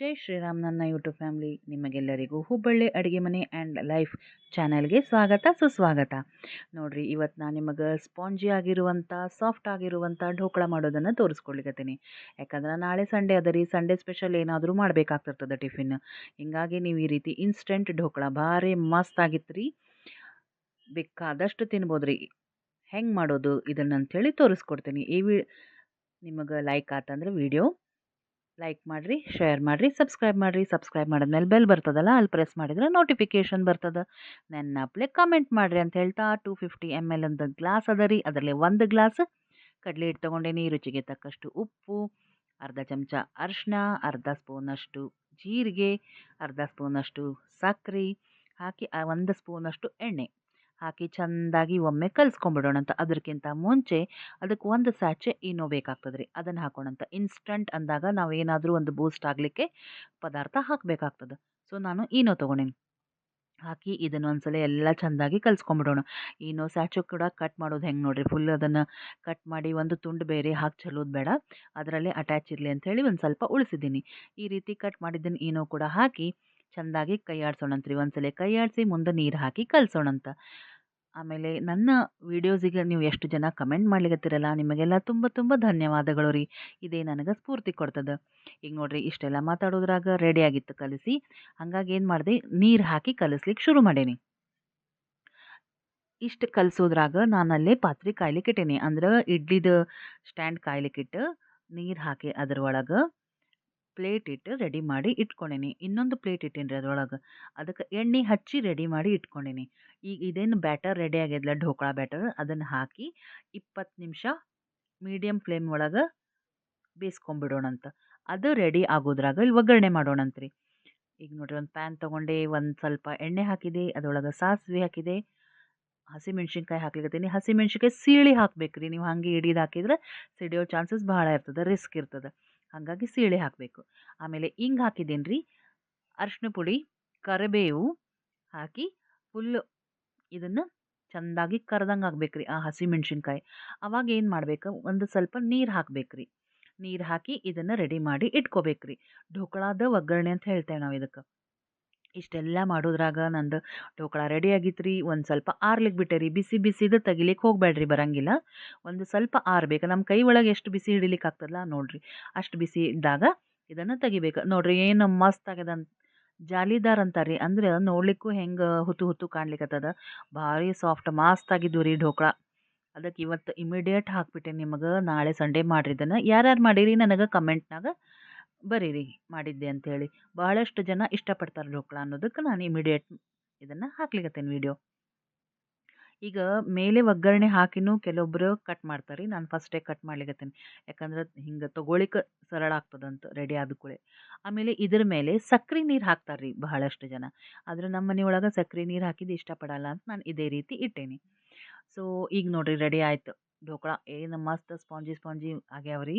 ಜೈ ಶ್ರೀರಾಮ್ ನನ್ನ YouTube family, ನಿಮಗೆಲ್ಲರಿಗೂ ಹುಬ್ಬಳ್ಳಿ ಅಡುಗೆ ಮನೆ ಆ್ಯಂಡ್ ಲೈಫ್ ಚಾನೆಲ್ಗೆ ಸ್ವಾಗತ, ಸುಸ್ವಾಗತ. ನೋಡಿರಿ, ಇವತ್ತು ನಾನು ನಿಮಗೆ ಸ್ಪಾಂಜಿ ಆಗಿರುವಂಥ ಸಾಫ್ಟ್ ಆಗಿರುವಂಥ ಢೋಕಳ ಮಾಡೋದನ್ನು ತೋರಿಸ್ಕೊಳ್ಳಿಕತ್ತೀನಿ ಯಾಕಂದ್ರೆ ನಾಳೆ ಸಂಡೇ ಅದ ರೀ, ಸಂಡೇ ಸ್ಪೆಷಲ್ ಏನಾದರೂ ಮಾಡಬೇಕಾಗ್ತಿರ್ತದೆ ಟಿಫಿನ್. ಹಿಂಗಾಗಿ ನೀವು ಈ ರೀತಿ ಇನ್ಸ್ಟೆಂಟ್ ಢೋಕಳ ಭಾರಿ ಮಸ್ತ್ ಆಗಿತ್ತು ರೀ. ಬೇಕಾದಷ್ಟು ತಿನ್ಬೋದು ರೀ ಹೆಂಗೆ ಮಾಡೋದು ಇದನ್ನಂಥೇಳಿ ತೋರಿಸ್ಕೊಡ್ತೀನಿ. ಈ ವಿ ನಿಮಗೆ ಲೈಕ್ ಆತಂದ್ರೆ ವಿಡಿಯೋ ಲೈಕ್ ಮಾಡಿರಿ ಶೇರ್ ಮಾಡಿರಿ ಸಬ್ಸ್ಕ್ರೈಬ್ ಮಾಡಿರಿ ಸಬ್ಸ್ಕ್ರೈಬ್ ಮಾಡಿದ್ಮೇಲೆ ಬೆಲ್ ಬರ್ತದಲ್ಲ ಅಲ್ಲಿ ಪ್ರೆಸ್ ಮಾಡಿದ್ರೆ ನೋಟಿಫಿಕೇಷನ್ ಬರ್ತದೆ. ನೆನ್ನಪ್ಲೆ ಕಮೆಂಟ್ ಮಾಡಿರಿ ಅಂತ ಹೇಳ್ತಾ ಟೂ ಫಿಫ್ಟಿ ಎಂ ಎಲ್ ಅಂತ ಗ್ಲಾಸ್ ಅದ ರೀ, ಅದರಲ್ಲಿ ಒಂದು ಗ್ಲಾಸ್ ಕಡಲೆ ಹಿಟ್ಟು ತೊಗೊಂಡೇನಿ, ರುಚಿಗೆ ತಕ್ಕಷ್ಟು ಉಪ್ಪು, ಅರ್ಧ ಚಮಚ ಅರಿಶಿನ, ಅರ್ಧ ಸ್ಪೂನಷ್ಟು ಜೀರಿಗೆ, ಅರ್ಧ ಸ್ಪೂನಷ್ಟು ಸಕ್ಕರೆ ಹಾಕಿ ಒಂದು ಸ್ಪೂನಷ್ಟು ಎಣ್ಣೆ. ಹಾಕಿ ಚೆಂದಾಗಿ ಒಮ್ಮೆ ಕಲಿಸ್ಕೊಂಬಿಡೋಣ ಅಂತ ಅದಕ್ಕಿಂತ ಮುಂಚೆ ಅದಕ್ಕೆ ಒಂದು ಸ್ಯಾಚೆ ಏನೋ ಬೇಕಾಗ್ತದೆ ರೀ ಅದನ್ನು ಹಾಕೋಣಂತ. ಇನ್ಸ್ಟಂಟ್ ಅಂದಾಗ ನಾವು ಏನಾದರೂ ಒಂದು ಬೂಸ್ಟ್ ಆಗಲಿಕ್ಕೆ ಪದಾರ್ಥ ಹಾಕಬೇಕಾಗ್ತದೆ. ಸೊ ನಾನು ಏನೋ ತೊಗೊಂಡೇನಿ. ಹಾಕಿ ಇದನ್ನು ಒಂದ್ಸಲ ಎಲ್ಲ ಚೆಂದಾಗಿ ಕಲಿಸ್ಕೊಂಬಿಡೋಣ. ಏನೋ ಸ್ಯಾಚು ಕೂಡ ಕಟ್ ಮಾಡೋದು ಹೆಂಗೆ ನೋಡಿರಿ? ಫುಲ್ ಅದನ್ನು ಕಟ್ ಮಾಡಿ ಒಂದು ತುಂಡು ಬೇರೆ ಹಾಕಿ ಚಲೋದು ಬೇಡ. ಅದರಲ್ಲೇ ಅಟ್ಯಾಚ್ ಇರಲಿ ಅಂಥೇಳಿ ಒಂದು ಸ್ವಲ್ಪ ಉಳಿಸಿದ್ದೀನಿ. ಈ ರೀತಿ ಕಟ್ ಮಾಡಿದ್ದನ್ನು ಏನೋ ಕೂಡ ಹಾಕಿ ಚೆಂದಾಗಿ ಕೈ ಆಡ್ಸೋಣಂತ್ರಿ ಒಂದ್ಸಲ ಕೈ ಆಡಿಸಿ ಮುಂದೆ ನೀರು ಹಾಕಿ ಕಲಿಸೋಣಂತ. ಆಮೇಲೆ ನನ್ನ ವೀಡಿಯೋಸಿಗೆ ನೀವು ಎಷ್ಟು ಜನ ಕಮೆಂಟ್ ಮಾಡ್ಲಿಕತ್ತೀರಲ್ಲ, ನಿಮಗೆಲ್ಲ ತುಂಬ ತುಂಬ ಧನ್ಯವಾದಗಳು ರೀ. ಇದೇ ನನಗೆ ಸ್ಫೂರ್ತಿ ಕೊಡ್ತದೆ. ಈಗ ನೋಡಿರಿ, ಇಷ್ಟೆಲ್ಲ ಮಾತಾಡೋದ್ರಾಗ ರೆಡಿ ಆಗಿತ್ತು, ಕಲಿಸಿ. ಹಂಗಾಗಿ ಏನು ಮಾಡಿದೆ, ನೀರು ಹಾಕಿ ಕಲಿಸ್ಲಿಕ್ಕೆ ಶುರು ಮಾಡೇನಿ. ಇಷ್ಟು ಕಲಿಸೋದ್ರಾಗ ನಾನಲ್ಲೇ ಪಾತ್ರೆ ಕಾಯ್ಲಿಕ್ಕೆ ಇಟ್ಟೇನಿ. ಅಂದ್ರೆ ಇಡ್ಲಿದು ಸ್ಟ್ಯಾಂಡ್ ಕಾಯ್ಲಿಕ್ಕಿಟ್ಟು ನೀರು ಹಾಕಿ ಅದ್ರೊಳಗೆ ಪ್ಲೇಟ್ ಇಟ್ಟು ರೆಡಿ ಮಾಡಿ ಇಟ್ಕೊಂಡೀನಿ. ಇನ್ನೊಂದು ಪ್ಲೇಟ್ ಇಟ್ಟೀನಿ ಅದ್ರೊಳಗೆ. ಅದಕ್ಕೆ ಎಣ್ಣೆ ಹಚ್ಚಿ ರೆಡಿ ಮಾಡಿ ಇಟ್ಕೊಂಡೀನಿ. ಈಗ ಇದೇನು ಬ್ಯಾಟರ್ ರೆಡಿ ಆಗ್ಯದಲ್ಲ ಢೋಕಳಾ ಬ್ಯಾಟರ್ ಅದನ್ನು ಹಾಕಿ ಇಪ್ಪತ್ತು ನಿಮಿಷ ಮೀಡಿಯಮ್ ಫ್ಲೇಮ್ ಒಳಗೆ ಬೇಯಿಸ್ಕೊಂಬಿಡೋಣಂತ ಅದು ರೆಡಿ ಆಗೋದ್ರಾಗ ಇಲ್ಲಿ ಒಗ್ಗರಣೆ ಮಾಡೋಣಂತ್ರಿ. ಈಗ ನೋಡಿರಿ ಒಂದು ಪ್ಯಾನ್ ತೊಗೊಂಡೆ, ಒಂದು ಸ್ವಲ್ಪ ಎಣ್ಣೆ ಹಾಕಿದೆ, ಅದರೊಳಗೆ ಸಾಸಿವೆ ಹಾಕಿದೆ, ಹಸಿಮೆಣ್ಸಿನ್ಕಾಯಿ ಹಾಕ್ಲಿಕತ್ತೀನಿ. ಹಸಿಮೆಣ್ಸಿನ್ಕಾಯಿ ಸೀಳಿ ಹಾಕ್ಬೇಕು ರೀ ನೀವು ಹಾಗೆ ಹಿಡಿದು ಹಾಕಿದ್ರೆ ಸಿಡಿಯೋ ಚಾನ್ಸಸ್ ಭಾಳ ಇರ್ತದೆ ರಿಸ್ಕ್ ಇರ್ತದೆ. ಹಾಗಾಗಿ ಸೀಳೆ ಹಾಕಬೇಕು. ಆಮೇಲೆ ಹಿಂಗೆ ಹಾಕಿದ್ದೀನಿ ರೀ ಅರಿಶಿನ ಪುಡಿ, ಕರಿಬೇವು ಹಾಕಿ ಫುಲ್ಲು ಇದನ್ನು ಚೆಂದಾಗಿ ಕರ್ದಂಗೆ ಆಗ್ಬೇಕು ರೀ ಆ ಹಸಿಮೆಣ್ಸಿನ್ಕಾಯಿ. ಅವಾಗ ಏನು ಮಾಡಬೇಕು? ಒಂದು ಸ್ವಲ್ಪ ನೀರು ಹಾಕಬೇಕು ರೀ ನೀರು ಹಾಕಿ ಇದನ್ನು ರೆಡಿ ಮಾಡಿ ಇಟ್ಕೋಬೇಕು ರೀ ಢೋಕಳಾದ ಒಗ್ಗರಣೆ ಅಂತ ಹೇಳ್ತೇವೆ ನಾವು ಇದಕ್ಕೆ. ಇಷ್ಟೆಲ್ಲ ಮಾಡೋದ್ರಾಗ ನಂದು ಢೋಕಳ ರೆಡಿ ಆಗಿತ್ತು ರೀ ಒಂದು ಸ್ವಲ್ಪ ಆರ್ಲಿಕ್ಕೆ ಬಿಟ್ಟೆ ರೀ ಬಿಸಿ ಬಿಸಿದು ತೆಗಿಲಿಕ್ಕೆ ಹೋಗಬೇಡ್ರಿ ಬರಂಗಿಲ್ಲ. ಒಂದು ಸ್ವಲ್ಪ ಆರ್ಬೇಕು. ನಮ್ಮ ಕೈ ಒಳಗೆ ಎಷ್ಟು ಬಿಸಿ ಹಿಡಿಲಿಕ್ಕೆ ಆಗ್ತದಲ್ಲ ನೋಡಿರಿ. ಅಷ್ಟು ಬಿಸಿ ಇದ್ದಾಗ ಇದನ್ನು ತೆಗಿಬೇಕು. ನೋಡಿರಿ ಏನು ಮಸ್ತ್ ಆಗ್ಯದ ಅಂತ ಜಾಲಿದಾರ್ ಅಂತಾರೆ ರೀ ಅಂದ್ರೆ ನೋಡ್ಲಿಕ್ಕೂ ಹೆಂಗೆ ಹುತ್ತು ಹುತ್ತು ಕಾಣ್ಲಿಕ್ಕತ್ತದ ಭಾರಿ ಸಾಫ್ಟ್ ಮಸ್ತ್ ಆಗಿದ್ವು ರೀ ಢೋಕಳ ಅದಕ್ಕೆ ಇವತ್ತು ಇಮಿಡಿಯೇಟ್ ಹಾಕ್ಬಿಟ್ಟೆ ನಿಮಗೆ. ನಾಳೆ ಸಂಡೇ ಇದನ್ನು. ಯಾರ್ಯಾರು ಮಾಡಿರಿ ನನಗೆ ಕಮೆಂಟ್ನಾಗ ಬರೀರಿ ಮಾಡಿದ್ದೆ ಅಂಥೇಳಿ ಬಹಳಷ್ಟು ಜನ ಇಷ್ಟಪಡ್ತಾರೆ ಢೋಕ್ಳ ಅನ್ನೋದಕ್ಕೆ ನಾನು ಇಮಿಡಿಯೇಟ್ ಇದನ್ನು ಹಾಕ್ಲಿಕತ್ತೇನೆ ವಿಡಿಯೋ ಈಗ ಮೇಲೆ ಒಗ್ಗರಣೆ ಹಾಕಿನೂ ಕೆಲವೊಬ್ಬರು ಕಟ್ ಮಾಡ್ತಾರೆ ರೀ, ನಾನು ಫಸ್ಟೇ ಕಟ್ ಮಾಡ್ಲಿಕತ್ತೇನೆ. ಯಾಕಂದ್ರೆ ಹಿಂಗೆ ತೊಗೊಳಿಕ್ಕೆ ಸರಳ ಆಗ್ತದಂತ ರೆಡಿ ಆದ ಕೂಳೆ ಆಮೇಲೆ ಇದ್ರ ಮೇಲೆ ಸಕ್ರೆ ನೀರು ಹಾಕ್ತಾರೆ ರೀ ಬಹಳಷ್ಟು ಜನ. ಆದರೆ ನಮ್ಮ ಮನೆಯೊಳಗೆ ಸಕ್ರೆ ನೀರು ಹಾಕಿದ್ದು ಇಷ್ಟಪಡಲ್ಲ ಅಂತ ನಾನು ಇದೇ ರೀತಿ ಇಟ್ಟೇನಿ. ಸೊ ಈಗ ನೋಡಿರಿ ರೆಡಿ ಆಯಿತು. ಢೋಕಳ ಏನು ಮಸ್ತ್ ಸ್ಪಾಂಜಿ ಸ್ಪಾಂಜಿ ಆಗ್ಯಾವ ರೀ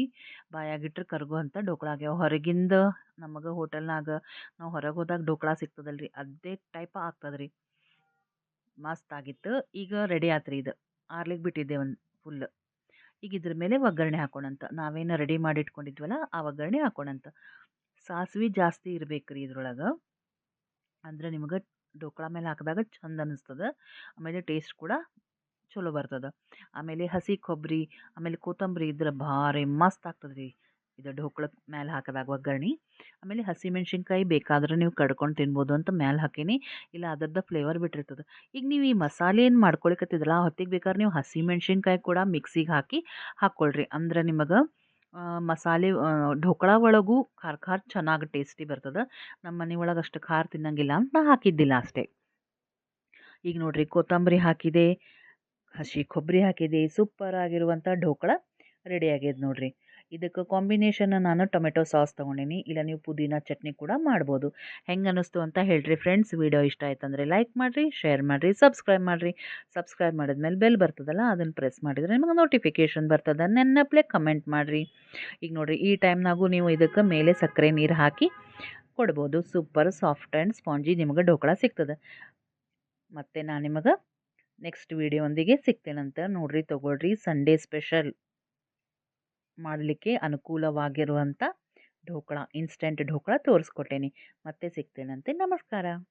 ಬಾಯಾಗಿಟ್ರೆ ಕರ್ಗು ಅಂತ ಢೋಕಳಾ ಆಗ್ಯಾವ. ಹೊರಗಿಂದ ನಮಗೆ ಹೋಟೆಲ್ನಾಗ ನಾವು ಹೊರಗೆ ಹೋದಾಗ ಢೋಕಳಾ ಸಿಗ್ತದಲ್ಲ ರೀ ಅದೇ ಟೈಪ್ ಆಗ್ತದೆ ರೀ ಮಸ್ತ್ ಆಗಿತ್ತು, ಈಗ ರೆಡಿ ಆತ್ರಿ ಇದು. ಆರ್ಲಿಕ್ಕೆ ಬಿಟ್ಟಿದ್ದೆ ಒಂದು ಫುಲ್ ಈಗ ಇದ್ರ ಮೇಲೆ ಒಗ್ಗರಣೆ ಹಾಕೋಣಂತ. ನಾವೇನು ರೆಡಿ ಮಾಡಿ ಇಟ್ಕೊಂಡಿದ್ವಲ್ಲ ಆ ಒಗ್ಗರಣೆ ಹಾಕೋಣಂತ. ಸಾಸಿವೆ ಜಾಸ್ತಿ ಇರ್ಬೇಕು ರೀ ಇದ್ರೊಳಗೆ. ಅಂದ್ರೆ ನಿಮಗೆ ಡೋಕ್ಳ ಮೇಲೆ ಹಾಕಿದಾಗ ಚಂದ ಅನ್ನಿಸ್ತದೆ ಆಮೇಲೆ ಟೇಸ್ಟ್ ಕೂಡ ಚಲೋ ಬರ್ತದೆ. ಆಮೇಲೆ ಹಸಿ ಕೊಬ್ಬರಿ ಆಮೇಲೆ ಕೊತ್ತಂಬರಿ ಇದ್ರೆ ಭಾರಿ ಮಸ್ತ್ ಆಗ್ತದೆ ರೀ ಇದು ಢೋಕ್ಳಕ್ಕೆ ಮೇಲೆ ಹಾಕಿದಾಗ ಒಗ್ಗರಣೆ. ಆಮೇಲೆ ಹಸಿಮೆಣ್ಸಿನ್ಕಾಯಿ ಬೇಕಾದ್ರೆ ನೀವು ಕಡ್ಕೊಂಡು ತಿನ್ಬೋದು ಅಂತ ಮ್ಯಾಲೆ ಹಾಕೀನಿ. ಇಲ್ಲ ಅದರದ್ದು ಫ್ಲೇವರ್ ಬಿಟ್ಟಿರ್ತದೆ. ಈಗ ನೀವು ಈ ಮಸಾಲೆ ಏನು ಮಾಡ್ಕೊಳಿಕತ್ತಿದ್ರಲ್ಲ, ಆ ಹೊತ್ತಿಗೆ ಬೇಕಾದ್ರೆ ನೀವು ಹಸಿಮೆಣ್ಸಿನ್ಕಾಯಿ ಕೂಡ ಮಿಕ್ಸಿಗೆ ಹಾಕಿ ಹಾಕ್ಕೊಳ್ರಿ ಅಂದ್ರೆ ನಿಮಗೆ ಮಸಾಲೆ ಢೋಕಳ ಒಳಗೂ ಖಾರ ಖಾರ ಚೆನ್ನಾಗಿ ಟೇಸ್ಟಿ ಬರ್ತದೆ. ನಮ್ಮ ಮನೆ ಒಳಗೆ ಅಷ್ಟು ಖಾರ ತಿನ್ನಂಗಿಲ್ಲ ಅಂತ ನಾ ಹಾಕಿದ್ದಿಲ್ಲ ಅಷ್ಟೇ. ಈಗ ನೋಡಿರಿ ಕೊತ್ತಂಬರಿ ಹಾಕಿದೆ. ಹಸಿ ಕೊಬ್ಬರಿ ಹಾಕಿದೆ ಸೂಪರ್ ಆಗಿರುವಂಥ ಢೋಕಳ ರೆಡಿ ಆಗ್ಯದ ನೋಡಿರಿ. ಇದಕ್ಕೆ ಕಾಂಬಿನೇಷನ್ ನಾನು ಟೊಮೆಟೊ ಸಾಸ್ ತೊಗೊಂಡೀನಿ. ಇಲ್ಲ ನೀವು ಪುದೀನ ಚಟ್ನಿ ಕೂಡ ಮಾಡ್ಬೋದು. ಹೆಂಗೆ ಅನ್ನಿಸ್ತು ಅಂತ ಹೇಳ್ರಿ ಫ್ರೆಂಡ್ಸ್ ವಿಡಿಯೋ ಇಷ್ಟ ಆಯ್ತಂದರೆ ಲೈಕ್ ಮಾಡಿರಿ ಶೇರ್ ಮಾಡಿರಿ ಸಬ್ಸ್ಕ್ರೈಬ್ ಮಾಡಿರಿ. ಸಬ್ಸ್ಕ್ರೈಬ್ ಮಾಡಿದ್ಮೇಲೆ ಬೆಲ್ ಬರ್ತದಲ್ಲ ಅದನ್ನು ಪ್ರೆಸ್ ಮಾಡಿದರೆ ನಿಮಗೆ ನೋಟಿಫಿಕೇಷನ್ ಬರ್ತದೆ. ನೆನ್ನಪ್ಲೆ ಕಮೆಂಟ್ ಮಾಡಿರಿ. ಈಗ ನೋಡಿರಿ, ಈ ಟೈಮ್ನಾಗೂ ನೀವು ಇದಕ್ಕೆ ಮೇಲೆ ಸಕ್ಕರೆ ನೀರು ಹಾಕಿ ಕೊಡ್ಬೋದು. ಸೂಪರ್ ಸಾಫ್ಟ್ ಆ್ಯಂಡ್ ಸ್ಪಾಂಜಿ ನಿಮಗೆ ಢೋಕಳ ಸಿಗ್ತದೆ. ಮತ್ತು ನಾನು ನಿಮಗೆ ನೆಕ್ಸ್ಟ್ ವಿಡಿಯೋಂದಿಗೆ ಸಿಗ್ತೇನಂತ ನೋಡ್ರಿ, ತೊಗೊಳ್ರಿ. ಸಂಡೇ ಸ್ಪೆಷಲ್ ಮಾಡಲಿಕ್ಕೆ ಅನುಕೂಲವಾಗಿರುವಂಥ ಢೋಕಳ ಇನ್ಸ್ಟೆಂಟ್ ಢೋಕಳ ತೋರಿಸ್ಕೊಟ್ಟೇನಿ. ಮತ್ತೆ ಸಿಗ್ತೇನಂತೆ. ನಮಸ್ಕಾರ.